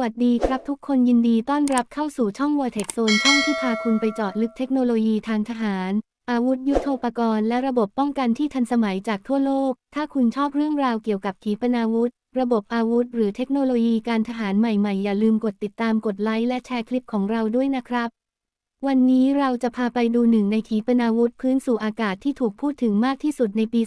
วัสดีครับทุกคนยินดีต้อนรับเข้าสู่ช่องวอร์เทคโซนช่องที่พาคุณไปเจาะลึกเทคโนโลยีทางทหาร อาวุธยุทโธปกรณ์และระบบป้องกันที่ทันสมัยจากทั่วโลก ถ้าคุณชอบเรื่องราวเกี่ยวกับขีปนาวุธ ระบบอาวุธ หรือเทคโนโลยีการทหารใหม่ๆ อย่าลืมกดติดตามกดไลค์และแชร์คลิปของเราด้วยนะครับ วันนี้เราจะพาไปดูหนึ่งในขีปนาวุธพื้นสู่อากาศที่ถูกพูดถึงมากที่สุดในปี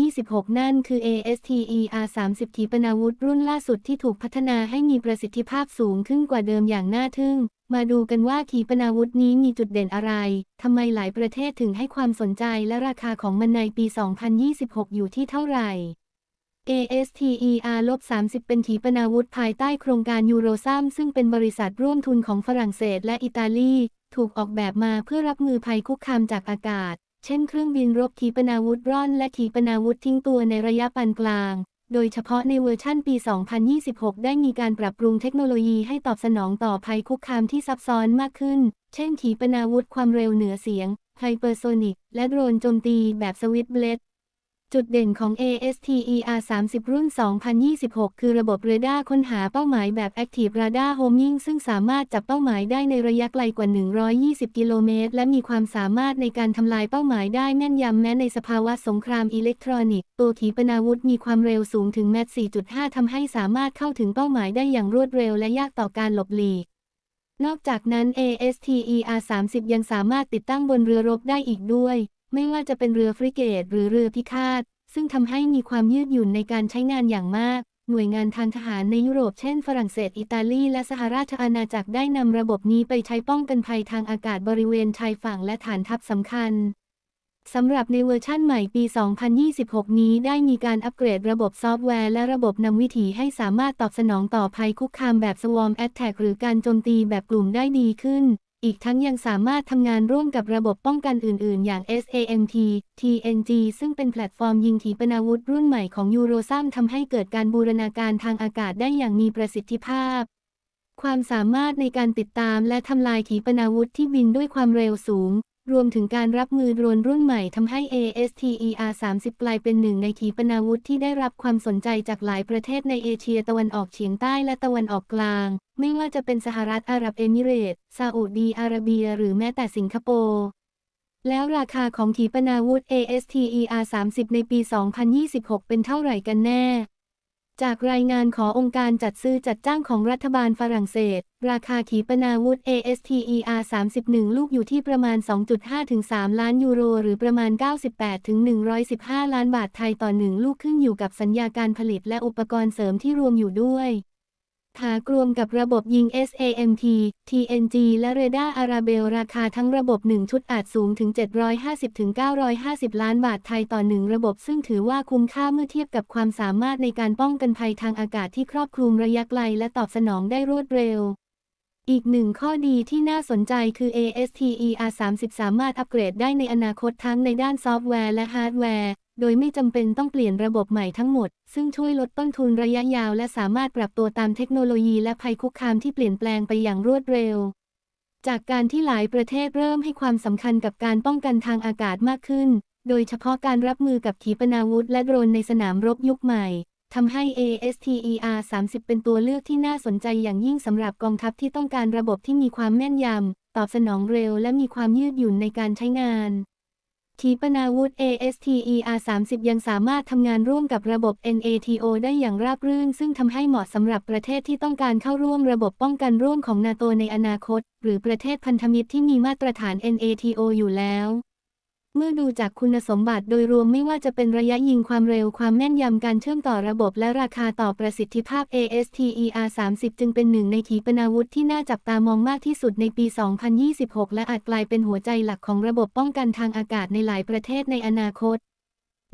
2026 นั่นคือ ASTER-30 ขีปนาวุธรุ่นล่าสุดที่ถูกพัฒนาให้มีประสิทธิภาพสูงขึ้นกว่าเดิมอย่างน่าทึ่ง มาดูกันว่าขีปนาวุธนี้มีจุดเด่นอะไร ทำไมหลายประเทศถึงให้ความสนใจและราคาของมันในปี 2026 อยู่ที่เท่าไหร่ ASTER-30 เป็นขีปนาวุธภายใต้โครงการยูโรซัมซึ่งเป็นบริษัทร่วมทุนของฝรั่งเศสและอิตาลี ถูกออกแบบมาเพื่อรับมือภัยคุกคามจากอากาศ เช่นเครื่องบินรบขีปนาวุธร่อน และขีปนาวุธทิ้งตัวในระยะปานกลาง โดยเฉพาะในเวอร์ชั่นปี 2026 ได้มีการปรับปรุงเทคโนโลยีให้ตอบสนองต่อภัยคุกคามที่ซับซ้อนมากขึ้น เช่นขีปนาวุธความเร็วเหนือเสียงไฮเปอร์โซนิกและโดรนโจมตีแบบสวิตช์เบลด จุดเด่นของ ASTER-30 รุ่น 2026 คือระบบเรดาร์ค้นหาเป้าหมายแบบ Active Radar Homing ซึ่งสามารถจับเป้าหมายได้ในระยะไกลกว่า 120 กิโลเมตร และมีความสามารถในการทำลายเป้าหมายได้แม่นยำแม้ในสภาวะสงครามอิเล็กทรอนิกส์ ตัวขีปนาวุธมีความเร็วสูงถึงแมต4.5 ทำให้สามารถเข้าถึงเป้าหมายได้อย่างรวดเร็วและยากต่อการหลบหลีกนอกจากนั้น ASTER-30 ยังสามารถติดตั้งบนเรือรบได้อีกด้วย ไม่ว่าจะเป็นเรือฟริเกตหรือเรือพิฆาต ซึ่งทำให้มีความยืดหยุ่นในการใช้งานอย่างมาก หน่วยงานทางทหารในยุโรปเช่นฝรั่งเศส อิตาลี และสหราชอาณาจักรได้นำระบบนี้ไปใช้ป้องกันภัยทางอากาศบริเวณชายฝั่งและฐานทัพสำคัญสำหรับในเวอร์ชั่นใหม่ปี 2026 นี้ได้มีการอัปเกรดระบบซอฟต์แวร์และระบบนำวิถีให้สามารถตอบสนองต่อภัยคุกคามแบบ Swarm Attack หรือการโจมตีแบบกลุ่มได้ดีขึ้น อีกทั้งยังสามารถทำงานร่วมกับระบบป้องกันอื่น ๆ อย่าง SAMT TNG ซึ่งเป็นแพลตฟอร์มยิงถีปนาวุธรุ่นใหม่ของยูโรซัมทำให้เกิดการบูรณาการทางอากาศได้อย่างมีประสิทธิภาพ ความสามารถในการติดตามและทำลายขีปนาวุธที่บินด้วยความเร็วสูง รวมถึงการรับมือโดรนรุ่นใหม่ทำให้ ASTER-30 กลายเป็นหนึ่งในขีปนาวุธที่ได้รับความสนใจจากหลายประเทศในเอเชียตะวันออกเฉียงใต้และตะวันออกกลาง ไม่ว่าจะเป็นสหรัฐอาหรับเอมิเรตส์ซาอุดีอาระเบีย หรือแม้แต่สิงคโปร์แล้วราคาของขีปนาวุธ ASTER-30 ในปี 2026 เป็นเท่าไหร่กันแน่ จากรายงานขององค์การจัดซื้อจัดจ้างของรัฐบาลฝรั่งเศส ราคาขีปนาวุธ ASTER-31 ลูกอยู่ที่ประมาณ 2.5 ถึง 3 ล้านยูโร หรือประมาณ 98 ถึง 115 ล้านบาทไทยต่อ 1 ลูกขึ้นอยู่กับสัญญาการผลิตและอุปกรณ์เสริมที่รวมอยู่ด้วย หากรวมกับระบบยิง SAMT TNG และเรดาร์อาราเบล ราคาทั้งระบบ 1 ชุดอาจสูงถึง 750-950 ล้านบาทไทยต่อ 1 ระบบซึ่งถือว่าคุ้มค่าเมื่อเทียบกับความสามารถในการป้องกันภัยทางอากาศที่ครอบคลุมระยะไกลและตอบสนองได้รวดเร็วอีกหนึ่งข้อดีที่น่าสนใจคือ ASTER-30 สามารถอัปเกรดได้ในอนาคตทั้งในด้านซอฟต์แวร์และฮาร์ดแวร์ โดยไม่จำเป็นต้องเปลี่ยนระบบใหม่ทั้งหมด ซึ่งช่วยลดต้นทุนระยะยาวและสามารถปรับตัวตามเทคโนโลยีและภัยคุกคามที่เปลี่ยนแปลงไปอย่างรวดเร็ว จากการที่หลายประเทศเริ่มให้ความสำคัญกับการป้องกันทางอากาศมากขึ้น โดยเฉพาะการรับมือกับขีปนาวุธและโดรนในสนามรบยุคใหม่ทำให้ ASTER-30 เป็นตัวเลือกที่น่าสนใจอย่างยิ่งสำหรับกองทัพที่ต้องการระบบที่มีความแม่นยำ ตอบสนองเร็วและมีความยืดหยุ่นในการใช้งาน ขีปนาวุธ ASTER-30 ยังสามารถทำงานร่วมกับระบบ NATO ได้อย่างราบรื่น ซึ่งทำให้เหมาะสำหรับประเทศที่ต้องการเข้าร่วมระบบป้องกันร่วมของนาโตในอนาคต หรือประเทศพันธมิตรที่มีมาตรฐาน NATO อยู่แล้ว เมื่อดูจากคุณสมบัติโดยรวมไม่ว่าจะเป็นระยะยิงความเร็วความแม่นยำการเชื่อมต่อระบบและราคาต่อประสิทธิภาพ ASTER-30 จึงเป็นหนึ่งในขีปนาวุธที่น่าจับตามองมากที่สุดในปี 2026 และอาจกลายเป็นหัวใจหลักของระบบป้องกันทางอากาศในหลายประเทศในอนาคต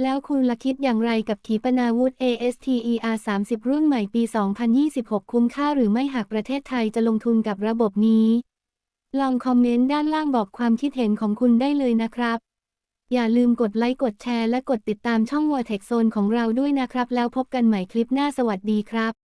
แล้วคุณล่ะคิดอย่างไรกับขีปนาวุธ ASTER-30 รุ่นใหม่ปี 2026 คุ้มค่าหรือไม่หากประเทศไทยจะลงทุนกับระบบนี้ ลองคอมเมนต์ด้านล่างบอกความคิดเห็นของคุณได้เลยนะครับ อย่าลืมกดไลค์กดแชร์และกดติดตามช่อง v o r t e x Zone ของเราด้วยนะครับ แล้วพบกันใหม่คลิปหน้าสวัสดีครับ